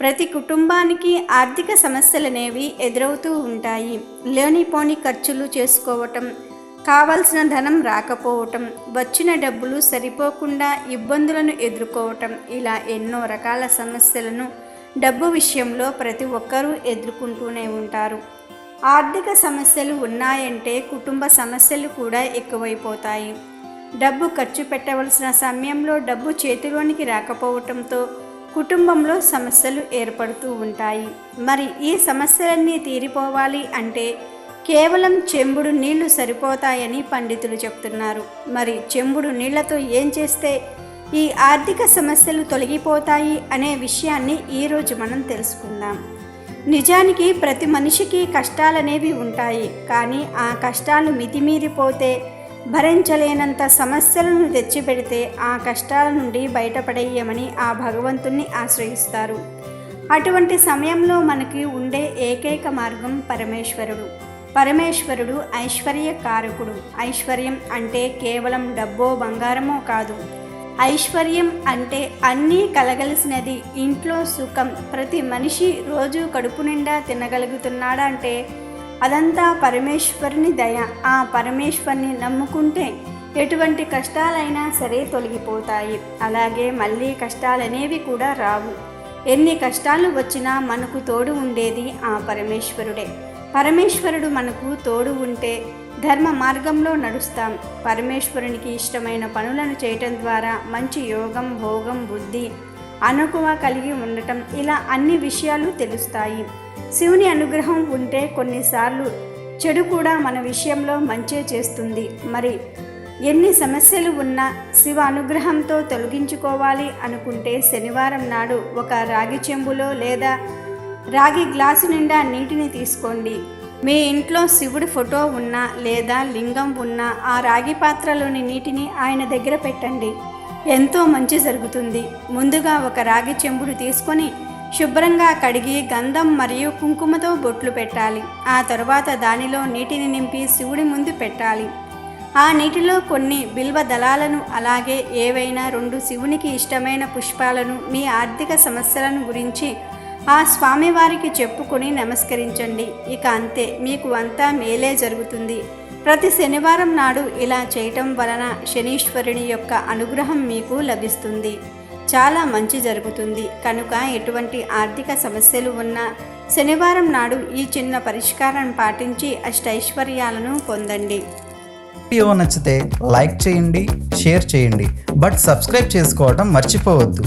ప్రతి కుటుంబానికి ఆర్థిక సమస్యలనేవి ఎదురవుతూ ఉంటాయి. లేనిపోని ఖర్చులు చేసుకోవటం కావలసిన ధనం రాకపోవటం వచ్చిన డబ్బులు సరిపోకుండా ఇబ్బందులను ఎదుర్కోవటం ఇలా ఎన్నో రకాల సమస్యలను డబ్బు విషయంలో ప్రతి ఒక్కరూ ఎదుర్కొంటూనే ఉంటారు. ఆర్థిక సమస్యలు ఉన్నాయంటే కుటుంబ సమస్యలు కూడా ఎక్కువైపోతాయి. డబ్బు ఖర్చు పెట్టవలసిన సమయంలో డబ్బు చేతిలోనికి రాకపోవటంతో కుటుంబంలో సమస్యలు ఏర్పడుతూ ఉంటాయి. మరి ఈ సమస్యలన్నీ తీరిపోవాలి అంటే కేవలం చెంబుడు నీళ్ళు సరిపోతాయని పండితులు చెప్తున్నారు. మరి చెంబుడు నీళ్ళతో ఏం చేస్తే ఈ ఆర్థిక సమస్యలు తొలగిపోతాయి అనే విషయాన్ని ఈరోజు మనం తెలుసుకుందాం. నిజానికి ప్రతి మనిషికి కష్టాలనేవి ఉంటాయి. కానీ ఆ కష్టాలు మితిమీరిపోతే భరించలేనంత సమస్యలను తెచ్చిపెడితే ఆ కష్టాల నుండి బయటపడేయమని ఆ భగవంతుణ్ణి ఆశ్రయిస్తారు. అటువంటి సమయంలో మనకి ఉండే ఏకైక మార్గం పరమేశ్వరుడు. పరమేశ్వరుడు ఐశ్వర్య కారకుడు. ఐశ్వర్యం అంటే కేవలం డబ్బో బంగారమో కాదు. ఐశ్వర్యం అంటే అన్నీ కలగలిసినది ఇంట్లో సుఖం. ప్రతి మనిషి రోజు కడుపు నిండా తినగలుగుతున్నాడా అంటే అదంతా పరమేశ్వరుని దయ. ఆ పరమేశ్వరుని నమ్ముకుంటే ఎటువంటి కష్టాలైనా సరే తొలగిపోతాయి. అలాగే మళ్ళీ కష్టాలనేవి కూడా రావు. ఎన్ని కష్టాలు వచ్చినా మనకు తోడు ఉండేది ఆ పరమేశ్వరుడే. పరమేశ్వరుడు మనకు తోడు ఉంటే ధర్మ మార్గంలో నడుస్తాం. పరమేశ్వరునికి ఇష్టమైన పనులను చేయటం ద్వారా మంచి యోగం భోగం బుద్ధి అనుకువ కలిగి ఉండటం ఇలా అన్ని విషయాలు తెలుస్తాయి. శివుని అనుగ్రహం ఉంటే కొన్నిసార్లు చెడు కూడా మన విషయంలో మంచే చేస్తుంది. మరి ఎన్ని సమస్యలు ఉన్నా శివ అనుగ్రహంతో తొలగించుకోవాలి అనుకుంటే శనివారం నాడు ఒక రాగి చెంబులో లేదా రాగి గ్లాసు నిండా నీటిని తీసుకోండి. మీ ఇంట్లో శివుడి ఫోటో ఉన్నా లేదా లింగం ఉన్నా ఆ రాగి పాత్రలోని నీటిని ఆయన దగ్గర పెట్టండి. ఎంతో మంచి జరుగుతుంది. ముందుగా ఒక రాగి చెంబుడు తీసుకొని శుభ్రంగా కడిగి గంధం మరియు కుంకుమతో బొట్లు పెట్టాలి. ఆ తరువాత దానిలో నీటిని నింపి శివుడి ముందు పెట్టాలి. ఆ నీటిలో కొన్ని బిల్వ దళాలను అలాగే ఏవైనా రెండు శివునికి ఇష్టమైన పుష్పాలను మీ ఆర్థిక సమస్యలను గురించి ఆ స్వామివారికి చెప్పుకొని నమస్కరించండి. ఇక అంతే మీకు అంతా మేలే జరుగుతుంది. ప్రతి శనివారం నాడు ఇలా చేయటం వలన శనీశ్వరుని యొక్క అనుగ్రహం మీకు లభిస్తుంది. చాలా మంచి జరుగుతుంది. కనుక ఎటువంటి ఆర్థిక సమస్యలు ఉన్నా శనివారం నాడు ఈ చిన్న పరిష్కారం పాటించి అష్టైశ్వర్యాలను పొందండి. వీడియో నచ్చితే లైక్ చేయండి షేర్ చేయండి. బట్ సబ్స్క్రైబ్ చేసుకోవడం మర్చిపోవద్దు.